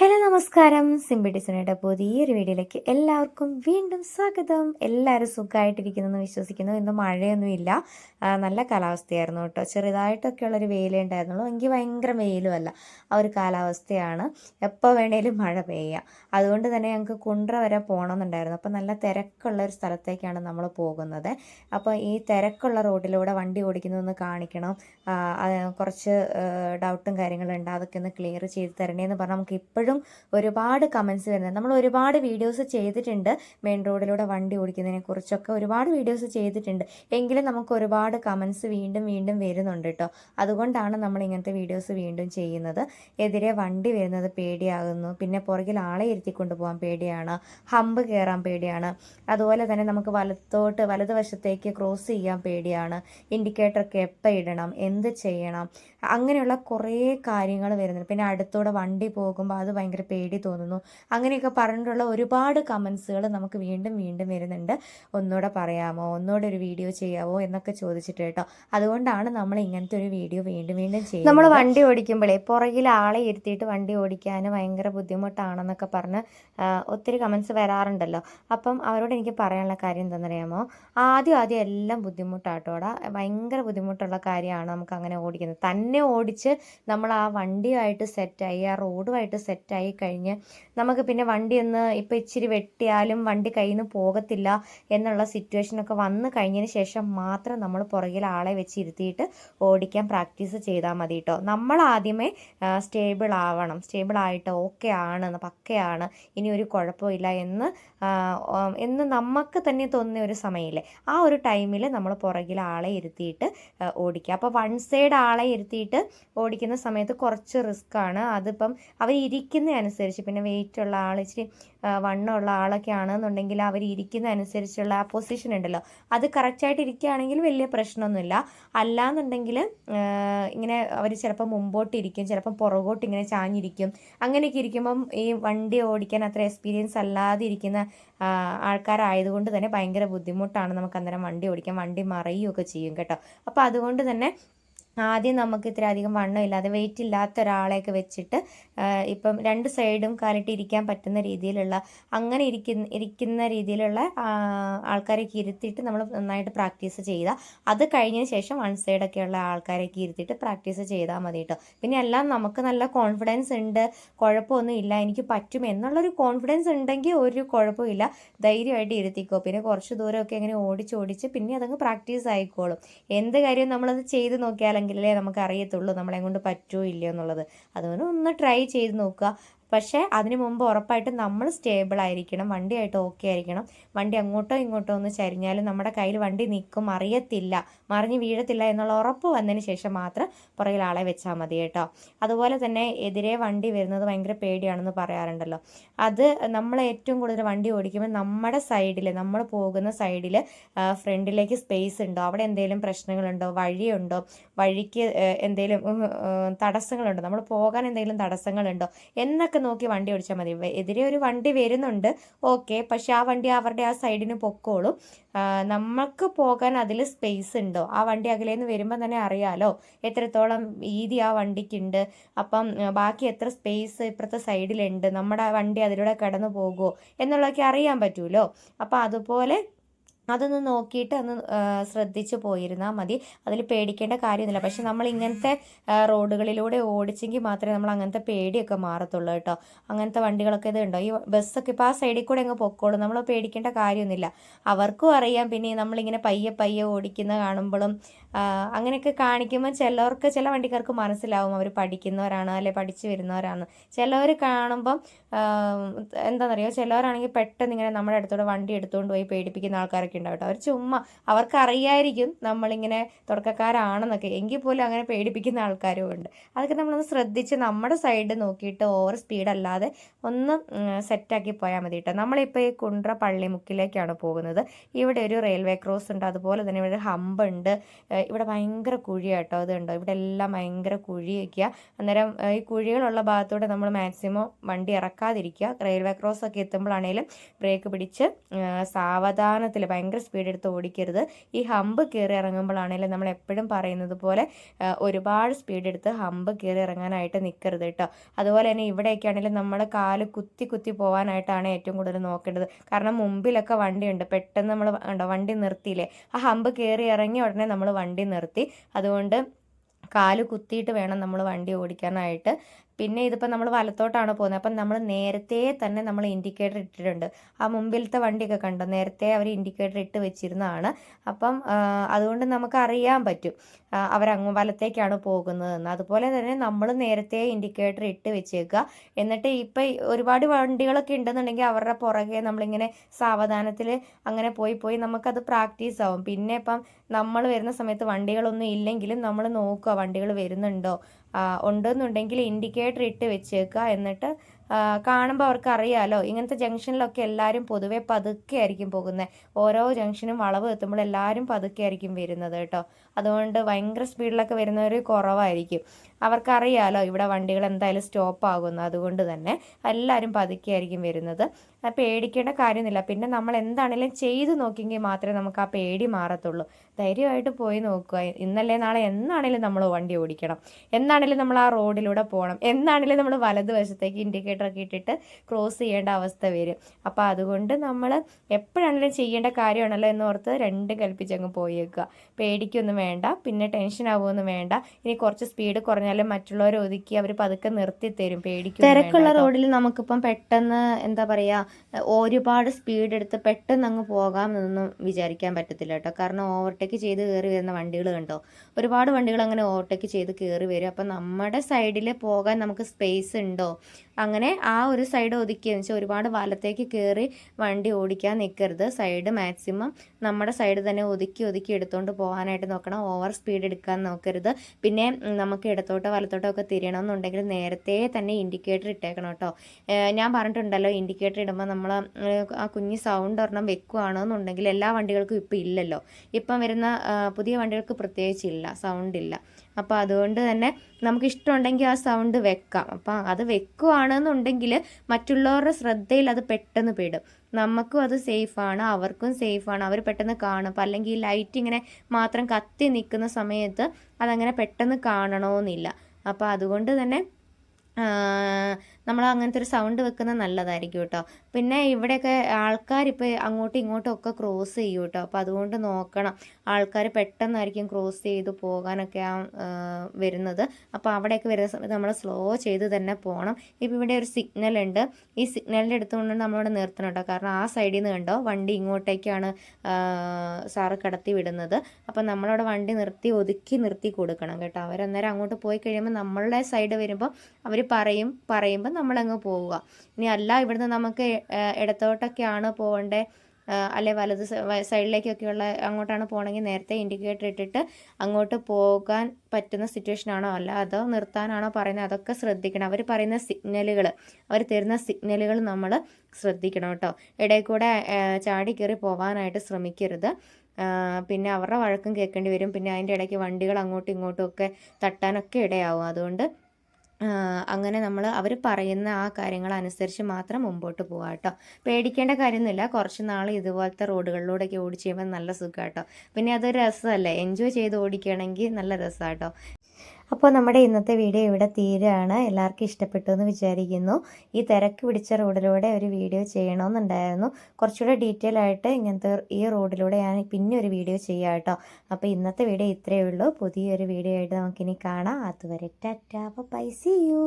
Hello നമസ്കാരം. സിംബി ഡിസനയുടെ പുതിയൊരു വീഡിയോയിലേക്ക് എല്ലാവർക്കും വീണ്ടും സ്വാഗതം. എല്ലാവരും സുഖമായിട്ടിരിക്കുന്നു എന്ന് വിശ്വസിക്കുന്നു. ഇന്ന് മഴയൊന്നുമില്ല. നല്ല കാലാവസ്ഥയായിരുന്നു കേട്ടോ. ചെറുതായിട്ടൊക്കെ ഉള്ളൊരു ഉണ്ടായിരുന്നുള്ളൂ. എങ്കിൽ ഭയങ്കര വെയിലും അല്ല. ആ ഒരു കാലാവസ്ഥയാണ്. എപ്പോൾ വേണേലും മഴ പെയ്യുക അതുകൊണ്ട് തന്നെ ഞങ്ങൾക്ക് കുണ്ട്ര വരെ പോകണമെന്നുണ്ടായിരുന്നു അപ്പോൾ നല്ല തിരക്കുള്ള ഒരു സ്ഥലത്തേക്കാണ് നമ്മൾ പോകുന്നത്. അപ്പോൾ ഈ തിരക്കുള്ള റോഡിലൂടെ വണ്ടി ഓടിക്കുന്നതെന്ന് കാണിക്കണം. കുറച്ച് ഡൗട്ടും കാര്യങ്ങളുണ്ട്. അതൊക്കെ ഒന്ന് ക്ലിയർ ചെയ്ത് തരണേന്ന് പറഞ്ഞാൽ നമുക്ക് ഇപ്പോഴും ഒരുപാട് കമൻസ് വരുന്നത് നമ്മൾ ഒരുപാട് വീഡിയോസ് ചെയ്തിട്ടുണ്ട്. മെയിൻ റോഡിലൂടെ വണ്ടി ഓടിക്കുന്നതിനെ കുറിച്ചൊക്കെ ഒരുപാട് വീഡിയോസ് ചെയ്തിട്ടുണ്ട്. എങ്കിലും നമുക്ക് ഒരുപാട് കമൻസ് വീണ്ടും വീണ്ടും വരുന്നുണ്ട് കേട്ടോ. അതുകൊണ്ടാണ് നമ്മൾ ഇങ്ങനത്തെ വീഡിയോസ് വീണ്ടും ചെയ്യുന്നത്. എതിരെ വണ്ടി വരുന്നത് പേടിയാകുന്നു. പിന്നെ പുറകിൽ ആളെ ഇരുത്തിക്കൊണ്ട് പോകാൻ പേടിയാണ്. ഹമ്പ് കയറാൻ പേടിയാണ്. അതുപോലെ തന്നെ നമുക്ക് വലത്തോട്ട് വലതുവശത്തേക്ക് ക്രോസ് ചെയ്യാൻ പേടിയാണ്. ഇൻഡിക്കേറ്ററൊക്കെ എപ്പോൾ ഇടണം? എന്ത് ചെയ്യണം? അങ്ങനെയുള്ള കുറേ കാര്യങ്ങൾ വരുന്നുണ്ട്. പിന്നെ അടുത്തൂടെ വണ്ടി പോകുമ്പോൾ അത് ഭയങ്കര പേടി തോന്നുന്നു. അങ്ങനെയൊക്കെ പറഞ്ഞിട്ടുള്ള ഒരുപാട് കമൻസുകൾ നമുക്ക് വീണ്ടും വീണ്ടും വരുന്നുണ്ട്. ഒന്നുകൂടെ പറയാമോ? ഒന്നുകൂടെ ഒരു വീഡിയോ ചെയ്യാമോ എന്നൊക്കെ ചോദിച്ചിട്ട് കേട്ടോ. അതുകൊണ്ടാണ് നമ്മൾ ഇങ്ങനത്തെ ഒരു വീഡിയോ വീണ്ടും വീണ്ടും ചെയ്യുന്നത്. നമ്മൾ വണ്ടി ഓടിക്കുമ്പോഴേ പുറകിൽ ആളെ ഇരുത്തിയിട്ട് വണ്ടി ഓടിക്കാൻ ഭയങ്കര ബുദ്ധിമുട്ടാണെന്നൊക്കെ പറഞ്ഞ് ഒത്തിരി കമൻസ് വരാറുണ്ടല്ലോ. അപ്പം അവരോട് എനിക്ക് പറയാനുള്ള കാര്യം എന്താണെന്നറിയാമോ? ആദ്യം ആദ്യം എല്ലാം ബുദ്ധിമുട്ടാട്ടോടാ ഭയങ്കര ബുദ്ധിമുട്ടുള്ള കാര്യമാണ് നമുക്ക് അങ്ങനെ ഓടിക്കുന്നത്. തന്നെ ഓടിച്ച് നമ്മൾ ആ വണ്ടിയുമായിട്ട് സെറ്റായി ആ റോഡുമായിട്ട് സെറ്റായി കഴിഞ്ഞ് നമുക്ക് പിന്നെ വണ്ടി ഒന്ന് ഇപ്പം ഇച്ചിരി വെട്ടിയാലും വണ്ടി കയ്യിൽ നിന്ന് പോകത്തില്ല എന്നുള്ള സിറ്റുവേഷനൊക്കെ വന്നു കഴിഞ്ഞതിന് ശേഷം മാത്രം നമ്മൾ പുറകിൽ ആളെ വെച്ച് ഇരുത്തിയിട്ട് ഓടിക്കാൻ പ്രാക്ടീസ് ചെയ്താൽ മതി കേട്ടോ നമ്മൾ ആദ്യമേ സ്റ്റേബിൾ ആവണം. സ്റ്റേബിൾ ആയിട്ട് ഓക്കെ ആണ് പക്കയാണ് ഇനി ഒരു കുഴപ്പമില്ല എന്ന് എന്ന് നമുക്ക് തന്നെ തോന്നുന്ന ഒരു സമയമില്ലേ ആ ഒരു ടൈമിൽ നമ്മൾ പുറകിൽ ആളെ ഇരുത്തിയിട്ട് ഓടിക്കുക. അപ്പോൾ വൺ സൈഡ് ആളെ ഇരുത്തിയിട്ട് ഓടിക്കുന്ന സമയത്ത് കുറച്ച് റിസ്ക് ആണ് അതിപ്പം അവർ ഇരിക്കുന്ന അനുസരിച്ച് പിന്നെ വെയിറ്റ് ഉള്ള ആൾ ഇച്ചിരി വണ്ണമുള്ള ആളൊക്കെ ആണെന്നുണ്ടെങ്കിൽ അവർ ഇരിക്കുന്ന അനുസരിച്ചുള്ള ആ പൊസിഷൻ ഉണ്ടല്ലോ. അത് കറക്റ്റായിട്ട് ഇരിക്കുകയാണെങ്കിൽ വലിയ പ്രശ്നമൊന്നുമില്ല. അല്ലാന്നുണ്ടെങ്കിൽ ഇങ്ങനെ അവർ ചിലപ്പോൾ മുമ്പോട്ട് ഇരിക്കും ചിലപ്പോൾ പുറകോട്ട് ഇങ്ങനെ ചാഞ്ഞിരിക്കും. അങ്ങനെയൊക്കെ ഇരിക്കുമ്പം ഈ വണ്ടി ഓടിക്കാൻ അത്ര എക്സ്പീരിയൻസ് അല്ലാതെ ഇരിക്കുന്ന ആൾക്കാരായതുകൊണ്ട് തന്നെ ഭയങ്കര ബുദ്ധിമുട്ടാണ് നമുക്ക് അന്നേരം വണ്ടി ഓടിക്കാൻ. വണ്ടി മറയുകയൊക്കെ ചെയ്യും കേട്ടോ. അപ്പോൾ അതുകൊണ്ട് തന്നെ ആദ്യം നമുക്ക് ഇത്ര അധികം വണ്ണം ഇല്ലാതെ വെയിറ്റ് ഇല്ലാത്ത ഒരാളെയൊക്കെ വെച്ചിട്ട് ഇപ്പം രണ്ട് സൈഡും കാലിട്ട് ഇരിക്കാൻ പറ്റുന്ന രീതിയിലുള്ള അങ്ങനെ ഇരിക്കുന്ന ഇരിക്കുന്ന രീതിയിലുള്ള ആൾക്കാരെ ആൾക്കാരെയൊക്കെ ഇരുത്തിയിട്ട് നമ്മൾ നന്നായിട്ട് പ്രാക്ടീസ് ചെയ്യുക അത് കഴിഞ്ഞതിന് ശേഷം വൺ സൈഡൊക്കെയുള്ള ആൾക്കാരെയൊക്കെ ഇരുത്തിയിട്ട് പ്രാക്ടീസ് ചെയ്താൽ മതി കേട്ടോ പിന്നെ എല്ലാം നമുക്ക് നല്ല കോൺഫിഡൻസ് ഉണ്ട്. കുഴപ്പമൊന്നും ഇല്ല. എനിക്ക് പറ്റും എന്നുള്ളൊരു കോൺഫിഡൻസ് ഉണ്ടെങ്കിൽ ഒരു കുഴപ്പമില്ല ധൈര്യമായിട്ട് ഇരുത്തിക്കോ. പിന്നെ കുറച്ച് ദൂരമൊക്കെ ഇങ്ങനെ ഓടിച്ചോടിച്ച് ഓടിച്ച് പിന്നെ അതങ്ങ് പ്രാക്ടീസ് ആയിക്കോളും. എന്ത് കാര്യവും നമ്മളത് ചെയ്ത് നോക്കിയാലെങ്കിലേ നമുക്ക് അറിയത്തുള്ളൂ നമ്മളെ കൊണ്ട് പറ്റുമോ ഇല്ലയോ എന്നുള്ളത്. അതുകൊണ്ട് ഒന്ന് ട്രൈ ചെയ്ത് നോക്കുക. പക്ഷേ അതിന് മുമ്പ് ഉറപ്പായിട്ടും നമ്മൾ സ്റ്റേബിൾ ആയിരിക്കണം വണ്ടിയായിട്ട് ഓക്കെ ആയിരിക്കണം. വണ്ടി അങ്ങോട്ടോ ഇങ്ങോട്ടോ ഒന്ന് ചരിഞ്ഞാലും നമ്മുടെ കയ്യിൽ വണ്ടി നിൽക്കും അറിയത്തില്ല മറിഞ്ഞ് വീഴത്തില്ല എന്നുള്ള ഉറപ്പ് വന്നതിന് ശേഷം മാത്രം പുറകിൽ ആളെ വെച്ചാൽ മതി കേട്ടോ. അതുപോലെ തന്നെ എതിരെ വണ്ടി വരുന്നത് ഭയങ്കര പേടിയാണെന്ന് പറയാറുണ്ടല്ലോ. അത് നമ്മൾ ഏറ്റവും കൂടുതൽ വണ്ടി ഓടിക്കുമ്പോൾ നമ്മുടെ സൈഡിൽ നമ്മൾ പോകുന്ന സൈഡിൽ ഫ്രണ്ടിലേക്ക് സ്പേസ് ഉണ്ടോ? അവിടെ എന്തെങ്കിലും പ്രശ്നങ്ങളുണ്ടോ? വഴിയുണ്ടോ? വഴിക്ക് എന്തെങ്കിലും തടസ്സങ്ങളുണ്ടോ? നമ്മൾ പോകാൻ എന്തെങ്കിലും തടസ്സങ്ങളുണ്ടോ? എന്നൊക്കെ നോക്കി വണ്ടി ഓടിച്ചാൽ മതി. എതിരെ ഒരു വണ്ടി വരുന്നുണ്ട് ഓക്കെ പക്ഷെ ആ വണ്ടി അവരുടെ ആ സൈഡിന് പൊക്കോളും. നമുക്ക് പോകാൻ അതിൽ സ്പേസ് ഉണ്ടോ? ആ വണ്ടി അകലേന്ന് വരുമ്പോൾ തന്നെ അറിയാലോ എത്രത്തോളം വീതി ആ വണ്ടിക്കുണ്ട്. അപ്പം ബാക്കി എത്ര സ്പേസ് ഇപ്പുറത്തെ സൈഡിലുണ്ട് നമ്മുടെ വണ്ടി അതിലൂടെ കടന്നു പോകുമോ എന്നുള്ളതൊക്കെ അറിയാൻ പറ്റുമല്ലോ അപ്പോൾ അതുപോലെ അതൊന്ന് നോക്കിയിട്ട് അന്ന് ശ്രദ്ധിച്ചു പോയിരുന്നാൽ മതി. അതിൽ പേടിക്കേണ്ട കാര്യമൊന്നുമില്ല. പക്ഷെ നമ്മൾ ഇങ്ങനത്തെ റോഡുകളിലൂടെ ഓടിച്ചെങ്കിൽ മാത്രമേ നമ്മൾ അങ്ങനത്തെ പേടിയൊക്കെ മാറത്തുള്ളൂ കേട്ടോ. അങ്ങനത്തെ വണ്ടികളൊക്കെ ഇത് ഉണ്ടോ ഈ ബസ്സൊക്കെ ഇപ്പോൾ ആ സൈഡിൽ കൂടെ അങ്ങ് പൊക്കോളും. നമ്മൾ പേടിക്കേണ്ട കാര്യമൊന്നുമില്ല. അവർക്കും അറിയാം. പിന്നെ നമ്മളിങ്ങനെ പയ്യെ പയ്യെ ഓടിക്കുന്ന കാണുമ്പോഴും അങ്ങനെയൊക്കെ കാണിക്കുമ്പോൾ ചിലവർക്ക് ചില വണ്ടിക്കാർക്ക് മനസ്സിലാവും അവർ പഠിക്കുന്നവരാണ് അല്ലെ പഠിച്ചു വരുന്നവരാണ്. ചിലവർ കാണുമ്പം എന്താണെന്ന് എന്താണെന്നറിയോ ചിലവരാണെങ്കിൽ പെട്ടെന്ന് ഇങ്ങനെ നമ്മുടെ അടുത്തൂടെ വണ്ടി എടുത്തുകൊണ്ട് പോയി പേടിപ്പിക്കുന്ന ആൾക്കാരൊക്കെ ഉണ്ടാവും അവർ ചുമ്മാ അവർക്ക് അറിയായിരിക്കും നമ്മളിങ്ങനെ തുടക്കക്കാരാണെന്നൊക്കെ. എങ്കിൽ പോലും അങ്ങനെ പേടിപ്പിക്കുന്ന ആൾക്കാരും ഉണ്ട്. അതൊക്കെ നമ്മളൊന്ന് ശ്രദ്ധിച്ച് നമ്മുടെ സൈഡ് നോക്കിയിട്ട് ഓവർ സ്പീഡ് അല്ലാതെ ഒന്ന് സെറ്റാക്കി പോയാൽ മതി കേട്ടോ നമ്മളിപ്പോൾ ഈ കുണ്ട്ര പള്ളിമുക്കിലേക്കാണ് പോകുന്നത്. ഇവിടെ ഒരു റെയിൽവേ ക്രോസ് ഉണ്ട്. അതുപോലെ തന്നെ ഇവിടെ ഒരു ഹമ്പ് ഉണ്ട്. ഏഹ് ഇവിടെ ഭയങ്കര കുഴിയാട്ടോ അത് കണ്ടോ? ഇവിടെ എല്ലാം ഭയങ്കര കുഴി വയ്ക്കുക അന്നേരം ഈ കുഴികളുള്ള ഭാഗത്തൂടെ നമ്മൾ മാക്സിമം വണ്ടി ഇറക്കാതിരിക്കുക. റെയിൽവേ ക്രോസ് ഒക്കെ എത്തുമ്പോഴാണേലും ബ്രേക്ക് പിടിച്ച് സാവധാനത്തിൽ ഭയങ്കര സ്പീഡ് എടുത്ത് ഓടിക്കരുത്. ഈ ഹമ്പ് കയറി ഇറങ്ങുമ്പോഴാണേലും നമ്മൾ എപ്പോഴും പറയുന്നത് പോലെ ഒരുപാട് സ്പീഡ് എടുത്ത് ഹമ്പ് കയറി ഇറങ്ങാനായിട്ട് നിൽക്കരുത് കേട്ടോ. അതുപോലെ തന്നെ ഇവിടെയൊക്കെ ആണെങ്കിലും നമ്മൾ കാൽ കുത്തി കുത്തി പോകാനായിട്ടാണ് ഏറ്റവും കൂടുതൽ നോക്കേണ്ടത്. കാരണം മുമ്പിലൊക്കെ വണ്ടിയുണ്ട് പെട്ടെന്ന് നമ്മൾ വണ്ടി നിർത്തിയില്ലേ? ആ ഹമ്പ് കയറി ഇറങ്ങി ഉടനെ നമ്മൾ വണ്ടി നിർത്തി. അതുകൊണ്ട് കാൽ കുത്തിയിട്ട് വേണം നമ്മൾ വണ്ടി ഓടിക്കാനായിട്ട്. പിന്നെ ഇതിപ്പോൾ നമ്മൾ വലത്തോട്ടാണ് പോകുന്നത്. അപ്പം നമ്മൾ നേരത്തെ തന്നെ നമ്മൾ ഇൻഡിക്കേറ്റർ ഇട്ടിട്ടുണ്ട്. ആ മുമ്പിലത്തെ വണ്ടിയൊക്കെ കണ്ടോ? നേരത്തെ അവർ ഇൻഡിക്കേറ്റർ ഇട്ട് വെച്ചിരുന്നതാണ്. അപ്പം അതുകൊണ്ട് നമുക്ക് അറിയാൻ പറ്റും അവരങ്ങ് വലത്തേക്കാണ് പോകുന്നതെന്ന്. അതുപോലെ തന്നെ നമ്മൾ നേരത്തെ ഇൻഡിക്കേറ്റർ ഇട്ട് വെച്ചേക്കുക എന്നിട്ട് ഇപ്പം ഒരുപാട് വണ്ടികളൊക്കെ ഉണ്ടെന്നുണ്ടെങ്കിൽ അവരുടെ പുറകെ നമ്മളിങ്ങനെ സാവധാനത്തിൽ അങ്ങനെ പോയി പോയി നമുക്കത് പ്രാക്ടീസ് ആവും. പിന്നെ ഇപ്പം നമ്മൾ വരുന്ന സമയത്ത് വണ്ടികളൊന്നും ഇല്ലെങ്കിലും നമ്മൾ നോക്കുക വണ്ടികൾ വരുന്നുണ്ടോ? ഉണ്ടെന്നുണ്ടെങ്കിൽ ഇൻഡിക്കേറ്റർ ഇട്ട് വെച്ചേക്കുക. എന്നിട്ട് കാണുമ്പോൾ അവർക്ക് അറിയാമല്ലോ ഇങ്ങനത്തെ ജംഗ്ഷനിലൊക്കെ എല്ലാവരും പൊതുവെ പതുക്കെ ആയിരിക്കും പോകുന്നത് ഓരോ ജംഗ്ഷനും വളവ് എത്തുമ്പോൾ എല്ലാവരും പതുക്കെ ആയിരിക്കും വരുന്നത് കേട്ടോ. അതുകൊണ്ട് ഭയങ്കര സ്പീഡിലൊക്കെ വരുന്നവർ കുറവായിരിക്കും. അവർക്കറിയാലോ ഇവിടെ വണ്ടികൾ എന്തായാലും സ്റ്റോപ്പ് ആകുന്നു. അതുകൊണ്ട് തന്നെ എല്ലാവരും പതുക്കെയായിരിക്കും വരുന്നത്. പേടിക്കേണ്ട കാര്യമൊന്നുമില്ല. പിന്നെ നമ്മൾ എന്താണെങ്കിലും ചെയ്തു നോക്കിയെങ്കിൽ മാത്രമേ നമുക്ക് ആ പേടി മാറത്തുള്ളൂ. ധൈര്യമായിട്ട് പോയി നോക്കുക. ഇന്നല്ലേ നാളെ എന്നാണെങ്കിലും നമ്മൾ വണ്ടി ഓടിക്കണം. എന്നാണെങ്കിലും നമ്മൾ ആ റോഡിലൂടെ പോകണം. എന്നാണെങ്കിലും നമ്മൾ വലതുവശത്തേക്ക് ഇൻഡിക്കേറ്റർ ഒക്കെ ഇട്ടിട്ട് ക്രോസ് ചെയ്യേണ്ട അവസ്ഥ വരും. അപ്പോൾ അതുകൊണ്ട് നമ്മൾ എപ്പോഴാണെങ്കിലും ചെയ്യേണ്ട കാര്യമാണല്ലോ എന്ന് ഓർത്ത് രണ്ട് കൽപ്പിച്ചങ്ങ് പോയേക്കുക. പേടിക്കൊന്നും വേണ്ട പിന്നെ ടെൻഷൻ ആവുമൊന്നും വേണ്ട. ഇനി കുറച്ച് സ്പീഡ് കുറഞ്ഞാലും മറ്റുള്ളവരെ ഒതുക്കി അവർ പതുക്കെ നിർത്തി തരും പേടിക്കും തിരക്കുള്ള റോഡിൽ നമുക്കിപ്പം പെട്ടെന്ന് എന്താ പറയുക ഒരുപാട് സ്പീഡ് എടുത്ത് പെട്ടെന്ന് അങ്ങ് പോകാം എന്നൊന്നും വിചാരിക്കാൻ പറ്റത്തില്ല കേട്ടോ. കാരണം ഓവർടേക്ക് ചെയ്ത് കയറി വരുന്ന വണ്ടികൾ കണ്ടോ? ഒരുപാട് വണ്ടികൾ അങ്ങനെ ഓവർടേക്ക് ചെയ്ത് കയറി വരും. അപ്പം നമ്മുടെ സൈഡിൽ പോകാൻ നമുക്ക് സ്പേസ് ഉണ്ടോ? അങ്ങനെ ആ ഒരു സൈഡ് ഒതുക്കിയെന്ന് വെച്ചാൽ ഒരുപാട് വലത്തേക്ക് കയറി വണ്ടി ഓടിക്കാൻ നിൽക്കരുത് സൈഡ് മാക്സിമം നമ്മുടെ സൈഡ് തന്നെ ഒതുക്കി ഒതുക്കി എടുത്തുകൊണ്ട് പോകാനായിട്ട് നോക്കണം. ഓവർ സ്പീഡ് എടുക്കാൻ നോക്കരുത്. പിന്നെ നമുക്ക് ഇടത്തോട്ടോ വലത്തോട്ടോ ഒക്കെ തിരിയണമെന്നുണ്ടെങ്കിൽ നേരത്തെ തന്നെ ഇൻഡിക്കേറ്റർ ഇട്ടേക്കണം കേട്ടോ ഞാൻ പറഞ്ഞിട്ടുണ്ടല്ലോ ഇൻഡിക്കേറ്റർ ഇടുമ്പോൾ നമ്മൾ ആ കുഞ്ഞ് സൗണ്ട് ഒരെണ്ണം വെക്കുകയാണെന്നുണ്ടെങ്കിൽ എല്ലാ വണ്ടികൾക്കും ഇപ്പം ഇല്ലല്ലോ. ഇപ്പം വരുന്ന പുതിയ വണ്ടികൾക്ക് പ്രത്യേകിച്ച് ഇല്ല. സൗണ്ട് ഇല്ല. അപ്പോൾ അതുകൊണ്ട് തന്നെ നമുക്ക് ഇഷ്ടമുണ്ടെങ്കിൽ ആ സൗണ്ട് വെക്കാം. അപ്പോൾ അത് വെക്കുകയാണെന്നുണ്ടെങ്കിൽ മറ്റുള്ളവരുടെ ശ്രദ്ധയിൽ അത് പെട്ടെന്ന് പെടും. നമുക്കും അത് സേഫാണ് അവർക്കും സേഫാണ് അവർ പെട്ടെന്ന് കാണും. അപ്പം അല്ലെങ്കിൽ ലൈറ്റ് ഇങ്ങനെ മാത്രം കത്തി നിൽക്കുന്ന സമയത്ത് അതങ്ങനെ പെട്ടെന്ന് കാണണമെന്നില്ല. അപ്പോൾ അതുകൊണ്ട് തന്നെ നമ്മൾ അങ്ങനത്തെ ഒരു സൗണ്ട് വെക്കുന്നത് നല്ലതായിരിക്കും കേട്ടോ പിന്നെ ഇവിടെയൊക്കെ ആൾക്കാർ ഇപ്പോൾ അങ്ങോട്ടും ഇങ്ങോട്ടും ഒക്കെ ക്രോസ് ചെയ്യും കേട്ടോ അപ്പോൾ അതുകൊണ്ട് നോക്കണം. ആൾക്കാർ പെട്ടെന്നായിരിക്കും ക്രോസ് ചെയ്ത് പോകാനൊക്കെ വരുന്നത്. അപ്പോൾ അവിടെയൊക്കെ വരുന്ന സമയത്ത് നമ്മൾ സ്ലോ ചെയ്ത് തന്നെ പോകണം ഇപ്പോൾ ഇവിടെ ഒരു സിഗ്നൽ ഉണ്ട്. ഈ സിഗ്നലിന്റെ അടുത്തുകൊണ്ട് നമ്മളിവിടെ നിർത്തണം കേട്ടോ കാരണം ആ സൈഡിൽ നിന്ന് കണ്ടോ? വണ്ടി ഇങ്ങോട്ടേക്കാണ് സാറ് കടത്തി വിടുന്നത്. അപ്പോൾ നമ്മളവിടെ വണ്ടി നിർത്തി ഒതുക്കി നിർത്തി കൊടുക്കണം കേട്ടോ. അവരന്നേരം അങ്ങോട്ട് പോയി കഴിയുമ്പോൾ നമ്മളുടെ സൈഡ് വരുമ്പോൾ അവർ പറയും പറയുമ്പോൾ നമ്മളങ്ങ് പോവുക. ഇനി അല്ല ഇവിടുന്ന് നമുക്ക് ഇടത്തോട്ടൊക്കെയാണ് പോകേണ്ടത് അല്ലെ വലത് സൈഡിലേക്കൊക്കെയുള്ള അങ്ങോട്ടാണ് പോകണമെങ്കിൽ നേരത്തെ ഇൻഡിക്കേറ്റർ ഇട്ടിട്ട് അങ്ങോട്ട് പോകാൻ പറ്റുന്ന സിറ്റുവേഷൻ ആണോ? അല്ല അതോ നിർത്താനാണോ പറയുന്നത്? അതൊക്കെ ശ്രദ്ധിക്കണം. അവർ പറയുന്ന സിഗ്നലുകൾ അവർ തരുന്ന സിഗ്നലുകൾ നമ്മൾ ശ്രദ്ധിക്കണം കേട്ടോ. ഇടയിൽ കൂടെ ചാടി കയറി പോകാനായിട്ട് ശ്രമിക്കരുത്. പിന്നെ അവരുടെ വഴക്കും കേൾക്കേണ്ടി വരും. പിന്നെ അതിന്റെ ഇടയ്ക്ക് വണ്ടികൾ അങ്ങോട്ടും ഇങ്ങോട്ടും ഒക്കെ തട്ടാനൊക്കെ ഇടയാവും. അതുകൊണ്ട് അങ്ങനെ നമ്മൾ അവർ പറയുന്ന ആ കാര്യങ്ങൾ അനുസരിച്ച് മാത്രം മുമ്പോട്ട് പോവുക കേട്ടോ. പേടിക്കേണ്ട കാര്യമൊന്നുമില്ല. കുറച്ച് നാൾ ഇതുപോലത്തെ റോഡുകളിലൂടെയൊക്കെ ഓടിച്ച് ചെയ്യുമ്പോൾ നല്ല സുഖം കേട്ടോ. പിന്നെ അതൊരു രസമല്ലേ? എൻജോയ് ചെയ്ത് ഓടിക്കുകയാണെങ്കിൽ നല്ല രസമാണ് കേട്ടോ. അപ്പോൾ നമ്മുടെ ഇന്നത്തെ വീഡിയോ ഇവിടെ തീരുകയാണ്. എല്ലാവർക്കും ഇഷ്ടപ്പെട്ടു എന്ന് വിചാരിക്കുന്നു. ഈ തിരക്ക് പിടിച്ച റോഡിലൂടെ ഒരു വീഡിയോ ചെയ്യണമെന്നുണ്ടായിരുന്നു. കുറച്ചുകൂടെ ഡീറ്റെയിൽ ആയിട്ട് ഇങ്ങനത്തെ ഈ റോഡിലൂടെ ഞാൻ പിന്നെ ഒരു വീഡിയോ ചെയ്യാം കേട്ടോ. അപ്പോൾ ഇന്നത്തെ വീഡിയോ ഇത്രയേ ഉള്ളൂ. പുതിയൊരു വീഡിയോ ആയിട്ട് നമുക്കിനി കാണാം. അതുവരെ ടാറ്റ. ബൈ. പൈസ യു.